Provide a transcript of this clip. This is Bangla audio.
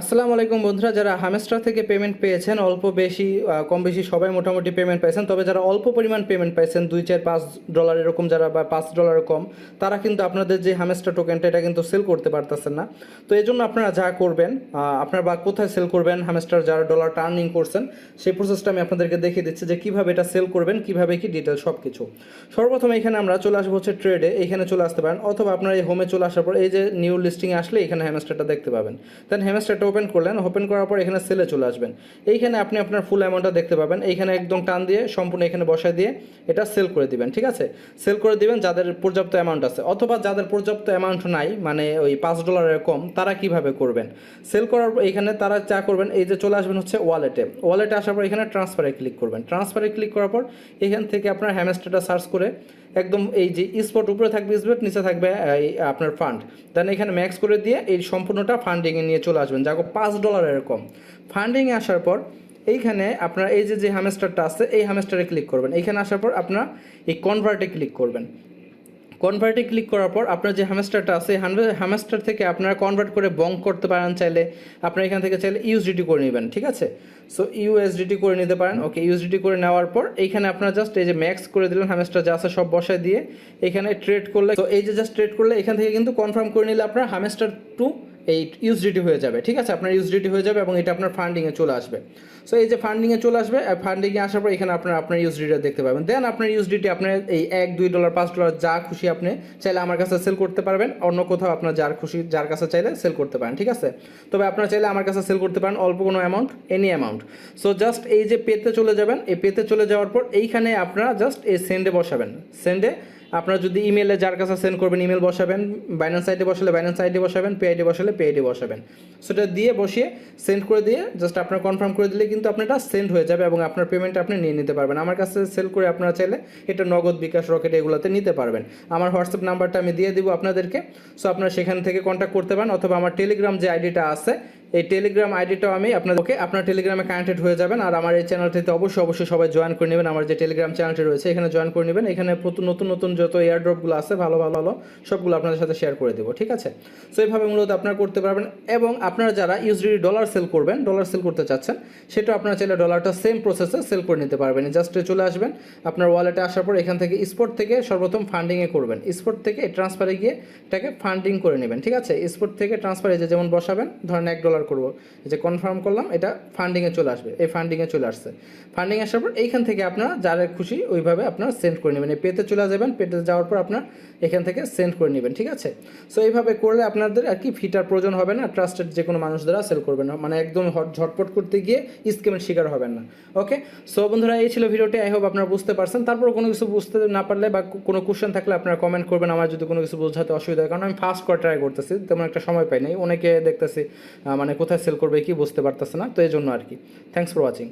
আসসালামু আলাইকুম বন্ধুরা, যারা হামেস্ট্রা থেকে পেমেন্ট পেয়েছেন, অল্প বেশি কম বেশি সবাই মোটামুটি পেমেন্ট পেয়েছেন তবে যারা অল্প পরিমাণ পেমেন্ট পাইছেন, দুই চার পাঁচ ডলার এরকম যারা বা পাঁচ ডলার কম, তারা কিন্তু আপনাদের যে হামেস্ট্রা টোকেনটা এটা কিন্তু সেল করতে পারতেছেন না। তো এই জন্য আপনারা যা করবেন আপনার বা কোথায় সেল করবেন হামেস্টার যারা ডলার টার্নিং করছেন, সেই প্রসেসটা আমি আপনাদেরকে দেখিয়ে দিচ্ছি যে কীভাবে এটা সেল করবেন, কীভাবে কি ডিটেল সব কিছু সর্বপ্রথম এখানে আমরা চলে আসব হচ্ছে ট্রেডে এখানে চলে আসতে পারেন, অথবা আপনার এই হোমে চলে আসার পর এই যে নিউ লিস্টিংয়ে আসলে এখানে হ্যামেস্টারটা দেখতে পাবেন। দেন হ্যামেস্টারটা ওপেন করলেন ওপেন করার পর এখানে সেলে চলে আসবেন। এইখানে আপনি আপনার ফুল অ্যামাউন্টটা দেখতে পাবেন। এইখানে একদম টান দিয়ে সম্পূর্ণ এখানে বসায় দিয়ে এটা সেল করে দিবেন, ঠিক আছে? সেল করে দিবেন যাদের পর্যাপ্ত অ্যামাউন্ট আছে। অথবা যাদের পর্যাপ্ত অ্যামাউন্ট নাই মানে ওই পাঁচ ডলারের কম, তারা কীভাবে করবেন? সেল করার পর এখানে তারা চা করবেন, এই যে চলে আসবেন হচ্ছে ওয়ালেটে ওয়ালেটে আসার পর এখানে ট্রান্সফারে ক্লিক করবেন। ট্রান্সফারে ক্লিক করার পর এখান থেকে আপনার হ্যামেস্টারটা সার্চ করে একদম এই যে স্পট উপরে থাকবে স্পট নিচে থাকবে আপনার ফান্ড দেন এখানে ম্যাক্স করে দিয়ে এই সম্পূর্ণটা ফান্ডিংয়ে নিয়ে চলে আসবেন। যাকে পাঁচ ডলার এরকম ফান্ডিংয়ে আসার পর, এইখানে আপনার এই যে যে হ্যামেস্টারটা আছে, এই হ্যামেস্টারে ক্লিক করবেন। এইখানে আসার পর আপনার এই কনভার্টে ক্লিক করবেন। কনভার্টে ক্লিক করার পর আপনার যে হ্যামেস্টারটা আছে হ্যামেস্টার থেকে আপনারা কনভার্ট করে বং করতে পারেন চাইলে। আপনারা এখান থেকে চাইলে ইউএসডিটি করে নেবেন, ঠিক আছে? সো ইউএসডিটি করে নিতে পারেন। ওকে ইউএসডিটি করে নেওয়ার পর এইখানে আপনারা জাস্ট এই যে ম্যাক্স করে দিলেন হ্যামেস্টার যা আছে সব বসায় দিয়ে এখানে ট্রেড করলে। তো এই যে জাস্ট ট্রেড করলে, এখান থেকে কিন্তু কনফার্ম করে নিলে আপনার হ্যামেস্টার টু এই ইউএসডিটি হয়ে যাবে, ঠিক আছে? আপনার ইউএসডিটি হয়ে যাবে এবং এটা আপনার ফান্ডিংয়ে চলে আসবে। সো এই যে ফান্ডিংয়ে চলে আসবে ফান্ডিংয়ে আসার পর এখানে আপনার আপনার ইউএসডিটা দেখতে পাবেন। দেন আপনার ইউএসডিটি আপনার এই এক, দুই ডলার পাঁচ ডলার যা খুশি আপনি চাইলে আমার কাছে সেল করতে পারবেন। অন্য কোথাও আপনার যার খুশি, যার কাছে চাইলে সেল করতে পারেন, ঠিক আছে? তবে আপনারা চাইলে আমার কাছে সেল করতে পারেন অল্প কোনো amount any amount so just এই যে পেতে চলে যাবেন, এই পেতে চলে যাওয়ার পর এইখানে আপনারা জাস্ট এই সেন্ডে বসাবেন। সেন্ডে আপনারা যদি ইমেলে যার কাছে সেন্ড করবেন ইমেল বসাবেন বাইন্যান্স আইডি বসালে বাইন্যান্স আইডি বসাবেন পে আইডি বসালে পে আইডি বসাবেন। সেটা দিয়ে বসিয়ে সেন্ড করে দিয়ে জাস্ট আপনার কনফার্ম করে দিলে কিন্তু আপনার এটা সেন্ড হয়ে যাবে এবং আপনার পেমেন্ট আপনি নিয়ে নিতে পারবেন। আমার কাছে সেল করে আপনারা চাইলে এটা নগদ বিকাশ রকেট এগুলোতে নিতে পারবেন। আমার হোয়াটসঅ্যাপ নাম্বারটা আমি দিয়ে দিব আপনাদেরকে। সো আপনারা সেখান থেকে কন্ট্যাক্ট করতে পারেন অথবা আমার টেলিগ্রাম যে আইডিটা আছে এই টেলিগ্রাম আইডিটাও আমি আপনাদেরকে আপনার টেলিগ্রামে কানেক্টেড হয়ে যাবেন আর আমার এই চ্যানেলটিতে অবশ্যই অবশ্যই সবাই জয়েন করে নেবেন। আমার যে টেলিগ্রাম চ্যানেলটি রয়েছে, এখানে জয়েন করে নেবেন। এখানে নতুন নতুন যত এয়ারড্রপগুলো আছে, ভালো ভালো ভালো, সবগুলো আপনাদের সাথে শেয়ার করে দেবো, ঠিক আছে? সো এইভাবে মূলত আপনারা করতে পারবেন এবং আপনারা যারা ইউজডি ডলার সেল করবেন ডলার সেল করতে চাচ্ছেন, সেটা আপনারা চাইলে ডলারটা সেম প্রসেসে সেল করে নিতে পারবেন। জাস্ট চলে আসবেন, আপনার ওয়ালেটে আসার পর এখান থেকে স্পোর্ট থেকে সর্বপ্রথম ফান্ডিংয়ে করবেন। স্পোর্ট থেকে ট্রান্সফারে গিয়ে এটাকে ফান্ডিং করে নেবেন, ঠিক আছে? স্পোর্ট থেকে ট্রান্সফারে যে যেমন বসাবেন, ধরেন এক ডলার করব। এই যে কনফার্ম করলাম এটা ফান্ডিংয়ে চলে আসবে। এই ফান্ডিংয়ে চলে আসছে। ফান্ডিং আসার পর এইখান থেকে আপনারা যারা খুশি ওইভাবে আপনারা সেন্ড করে নেবেন। এই পেতে চলে যাবেন পেতে যাওয়ার পর আপনার এখান থেকে সেন্ড করে নেবেন ঠিক আছে? সো এইভাবে করলে আপনাদের আর কি ফিটার প্রয়োজন হবে না ট্রাস্টেড যে কোনো মানুষ দ্বারা সেল করবেন না। মানে একদম ঝটপট করতে গিয়ে স্কিমের শিকার হবেন না। ওকে সো বন্ধুরা এই ছিল ভিডিওটি আই হোপ আপনারা বুঝতে পারছেন। তারপর কোনো কিছু বুঝতে না পারলে বা কোনো কোশ্চেন থাকলে আপনারা কমেন্ট করবেন। আমার যদি কোনো কিছু বোঝাতে অসুবিধা হয় কারণ আমি ফার্স্ট করে ট্রাই করতেছি তেমন একটা সময় পাই নাই। অনেকে দেখতেছি আহ, মানে কোথায় সেল করবে কি বুঝতে পারতেছে না, তো এই জন্য আর কি। Thanks for watching